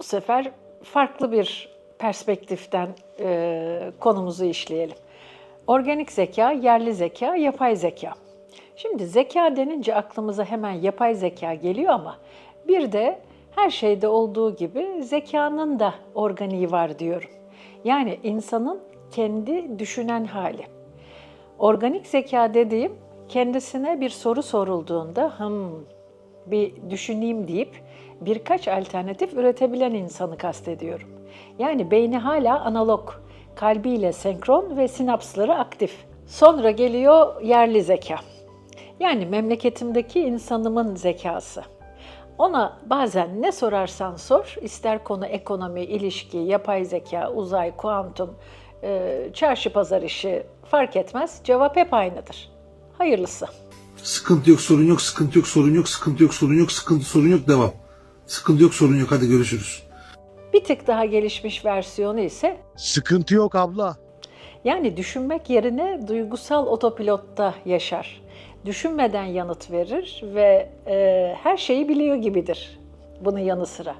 Bu sefer farklı bir perspektiften e, konumuzu işleyelim. Organik zeka, yerli zeka, yapay zeka. Şimdi zeka denince aklımıza hemen yapay zeka geliyor ama bir de her şeyde olduğu gibi zekanın da organiği var diyorum. Yani insanın kendi düşünen hali. Organik zeka dediğim kendisine bir soru sorulduğunda hım bir düşüneyim deyip birkaç alternatif üretebilen insanı kastediyorum. Yani beyni hala analog, kalbiyle senkron ve sinapsları aktif. Sonra geliyor yerli zeka. Yani memleketimdeki insanımın zekası. Ona bazen ne sorarsan sor, ister konu ekonomi, ilişki, yapay zeka, uzay, kuantum, e, çarşı pazar işi fark etmez. Cevap hep aynıdır. Hayırlısı. Sıkıntı yok, sorun yok, sıkıntı yok, sorun yok, sıkıntı yok, sorun yok, sıkıntı sorun yok, devam. Sıkıntı yok, sorun yok, hadi görüşürüz. Bir tık daha gelişmiş versiyonu ise Sıkıntı yok abla. yani düşünmek yerine duygusal otopilotta yaşar. Düşünmeden yanıt verir ve e, her şeyi biliyor gibidir bunun yanı sıra.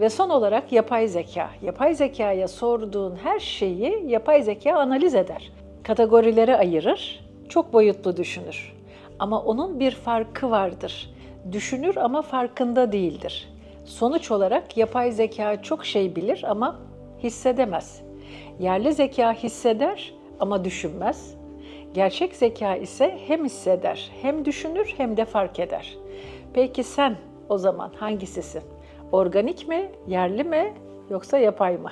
Ve son olarak yapay zeka. Yapay zekaya sorduğun her şeyi yapay zeka analiz eder. Kategorilere ayırır, çok boyutlu düşünür. Ama onun bir farkı vardır. Düşünür ama farkında değildir. Sonuç olarak yapay zeka çok şey bilir ama hissedemez. Yerli zeka hisseder ama düşünmez. Gerçek zeka ise hem hisseder, hem düşünür hem de fark eder. Peki sen o zaman hangisisin? Organik mi, yerli mi yoksa yapay mı?